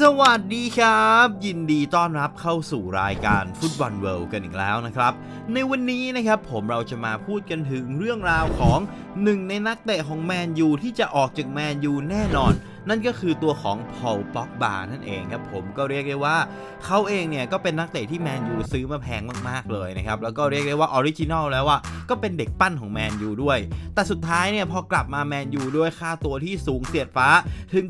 สวัสดีครับ ยินดีต้อนรับเข้าสู่รายการฟุตบอลเวิลด์กันอีกแล้วนะครับ ในวันนี้นะครับผมเราจะมาพูดกันถึงเรื่องราวของหนึ่งในนักเตะของแมนยูที่จะออกจากแมนยูแน่นอน นั่นก็คือตัวของพอลป็อกบานั่นเองครับผมก็เรียกได้ว่าเขาเองเนี่ยก็เป็นนักเตะที่แมนยูซื้อมาแพงมากๆเลยนะครับแล้วก็เรียกได้ว่าออริจินอลแล้วว่าก็เป็นเด็กปั้นของแมนยูด้วย แต่สุดท้ายเนี่ยพอกลับมาแมนยูด้วยค่าตัวที่สูงเสียดฟ้าถึง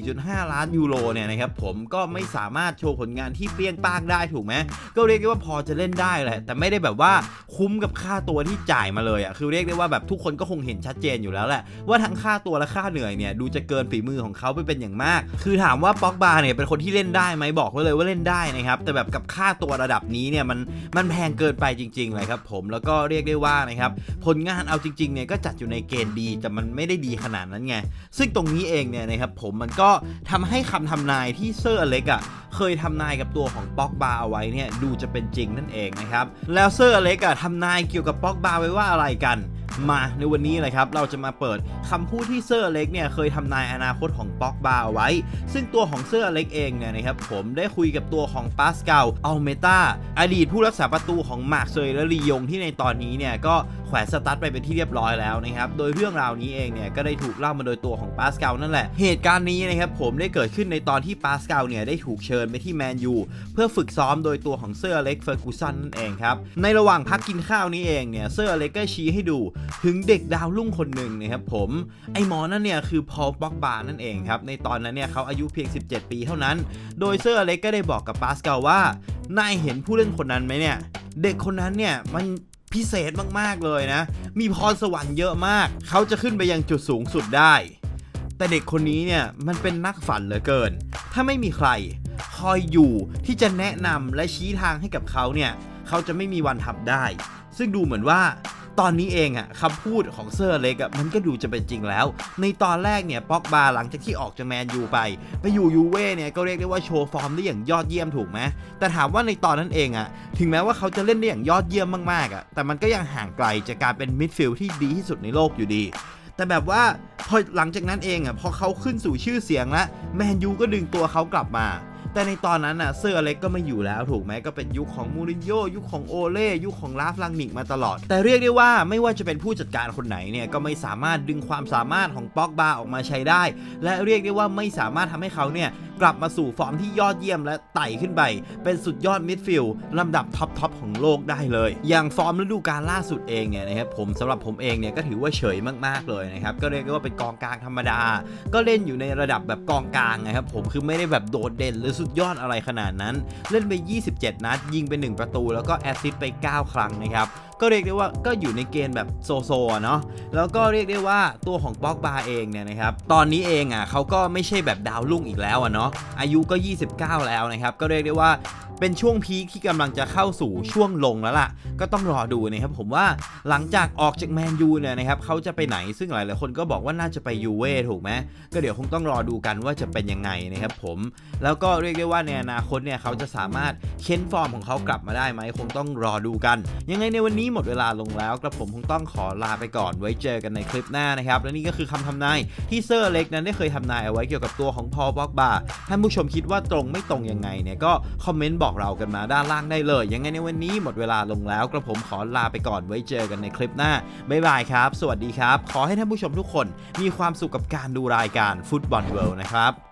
94.5 ล้านยูโรเนี่ยนะครับผมก็ไม่สามารถโชว์ผลงานที่เปรี้ยงป้างได้ถูกไหมก็เรียกได้ว่าพอจะเล่นได้แหละแต่ไม่ได้แบบว่าคุ้มกับค่าตัวที่จ่ายมาเลยอะคือเรียกได้ว่าแบบทุกคนก็คงเห็นชัดเจนอยู่แล้วแหละว่าทั้งค่าตัวและค่าเหนื่อยเนี่ยดูจะเกินฝีมือของเขาไปเป็นอย่างมาก คือถามว่าป็อกบาเนี่ยเป็นคนที่เล่นได้ไหมบอกไว้เลยว่าเล่นได้นะครับ แต่แบบกับค่าตัวระดับนี้เนี่ยมันมันแพงเกินไปจริงๆเลยครับผมแล้วก็เรียกได้ว่านะครับผลงานเอาจริงๆเนี่ยก็จัดอยู่ในเกณฑ์ดีแต่มันไม่ได้ดีขนาดนั้นไง ซึ่งตรงนี้เองเนี่ยนะครับผมมันก็ทำให้คำทำนายที่เซอร์อเล็กอะเคยทำนายกับตัวของป็อกบาเอาไว้เนี่ยดูจะเป็นจริงนั่นเองนะครับแล้วเซอร์อเล็กอะทำนายเกี่ยวกับป็อกบาไว้ว่าอะไรกันมาในวันนี้เลยครับ เราจะมาเปิด คำพูดที่เซอร์เล็กเนี่ยเคยทำนายอนาคตของป็อกบาเอาไว้ ซึ่งตัวของเซอร์เล็กเองเนี่ยนะครับผมได้คุยกับตัวของปาสกาลอัลเมตาอดีตผู้รักษาประตูของมาร์คเซยและลียงที่ในตอนนี้เนี่ยก็แขวนสตาร์ทไปเป็นที่เรียบร้อยแล้วนะครับโดยเรื่องราวนี้เองเนี่ยก็ได้ถูกเล่ามาโดยตัวของปาสกาลนั่นแหละ เหตุการณ์นี้นะครับผมได้เกิดขึ้นในตอนที่ปาสกาลเนี่ยได้ถูกเชิญไปที่แมนยูเพื่อฝึกซ้อมโดยตัวของเซอร์เล็กเฟอร์กูสันนั่นเองครับในระหว่างพักกินข้าวนี้เองเนี่ยเซอร์เล็กก็ชี้ให้ดู ถึงเด็กดาวรุ่งคนหนึ่งนะครับผมไอหมอนั่นเนี่ยคือพอลป็อกบานั่นเองครับ ในตอนนั้นเนี่ยเขาอายุเพียง 17 ปีเท่านั้น โดยเซอร์อเล็กก็ได้บอกกับปาสกาลว่านายเห็นผู้เล่นคนนั้นไหมเนี่ย เด็กคนนั้นเนี่ยมันพิเศษมากๆเลยนะ มีพรสวรรค์เยอะมาก เขาจะขึ้นไปยังจุดสูงสุดได้ แต่เด็กคนนี้เนี่ยมันเป็นนักฝันเหลือเกิน ถ้าไม่มีใครคอยอยู่ที่จะแนะนำและชี้ทางให้กับเขาเนี่ย เขาจะไม่มีวันทำได้ ซึ่งดูเหมือนว่า ตอนนี้เองอะคำพูดของเซอร์เล็กอะมันก็ดูจะเป็นจริงแล้ว ในตอนแรกเนี่ยป็อกบาหลังจากที่ออกจากแมนยูไป ไปอยู่ยูเว่เนี่ยก็เรียกได้ว่าโชว์ฟอร์มได้อย่างยอดเยี่ยมถูกไหมแต่ถามว่าในตอนนั้นเองอะถึงแม้ว่าเขาจะเล่นได้อย่างยอดเยี่ยมมากๆอะแต่มันก็ยังห่างไกลจากการเป็นมิดฟิลด์ที่ดีที่สุดในโลกอยู่ดีแต่แบบว่าพอหลังจากนั้นเองอะพอเขาขึ้นสู่ชื่อเสียงแล้วแมนยูก็ดึงตัวเขากลับมา แต่ในตอนนั้นน่ะเซอร์อเล็กก็ไม่อยู่แล้วถูกไหมก็เป็นยุคของมูรินโญ่ยุคของโอเล่ยุคของลาฟลังนิกมาตลอด แต่เรียกได้ว่าไม่ว่าจะเป็นผู้จัดการคนไหนเนี่ยก็ไม่สามารถดึงความสามารถของป็อกบาออกมาใช้ได้ และเรียกได้ว่าไม่สามารถทำให้เขาเนี่ย กลับมาสู่ฟอร์มที่ยอดเยี่ยมและไต่ขึ้นไป เป็นสุดยอดมิดฟิลด์ลำดับท็อปทอปของโลกได้เลย อย่างฟอร์มฤดูกาลล่าสุดเองเนี่ยนะครับผมสำหรับผมเองเนี่ยก็ถือว่าเฉยมาก ๆ เลยนะครับ ก็เรียกว่าเป็นกองกลางธรรมดา ก็เล่นอยู่ในระดับแบบกองกลางนะครับผมคือไม่ได้แบบโดดเด่นหรือสุดยอดอะไรขนาดนั้น เล่นไป 27 นัด ยิงไป 1 ประตู แล้วก็แอสซิสต์ไป 9 ครั้งนะครับ ก็เรียกได้ว่าก็อยู่ในเกณฑ์แบบโซโซเนาะแล้วก็เรียกได้ว่าตัวของป็อกบาเองเนี่ยนะครับตอนนี้เองอะเขาก็ไม่ใช่แบบดาวรุ่งอีกแล้วอะเนาะอายุก็ 29 แล้วนะครับก็เรียกได้ว่าเป็นช่วงพีคที่กำลังจะเข้าสู่ช่วงลงแล้วล่ะ ก็ต้องรอดูนะครับผมว่าหลังจากออกจากแมนยูเนี่ยนะครับเขาจะไปไหนซึ่งหลายๆคนก็บอกว่าน่าจะไปยูเว่ถูกไหมก็เดี๋ยวคงต้องรอดูกันว่าจะเป็นยังไงนะครับผมแล้วก็เรียกได้ว่าในอนาคตเนี่ยเขาจะสามารถเค้นฟอร์มของเขากลับมาได้ไหมคงต้องรอดูกัน ยังไงในวันนี้หมดเวลาลงแล้วกระผมคงต้องขอลาไปก่อนไว้เจอกันในคลิปหน้านะครับ และนี่ก็คือคำทำนายที่เซอร์เล็กนั้นได้เคยทำนายเอาไว้เกี่ยวกับตัวของพอลบ็อกบาท่านผู้ชมคิดว่าตรงไม่ตรงยังไงเนี่ยก็คอมเมนต์บอกเรากันมาด้านล่างได้เลย ยังไงในวันนี้หมดเวลาลงแล้วกระผมขอลาไปก่อนไว้เจอกันในคลิปหน้าบ๊ายบายครับ สวัสดีครับ ขอให้ท่านผู้ชมทุกคนมีความสุขกับการดูรายการฟุตบอลเวิลด์นะครับ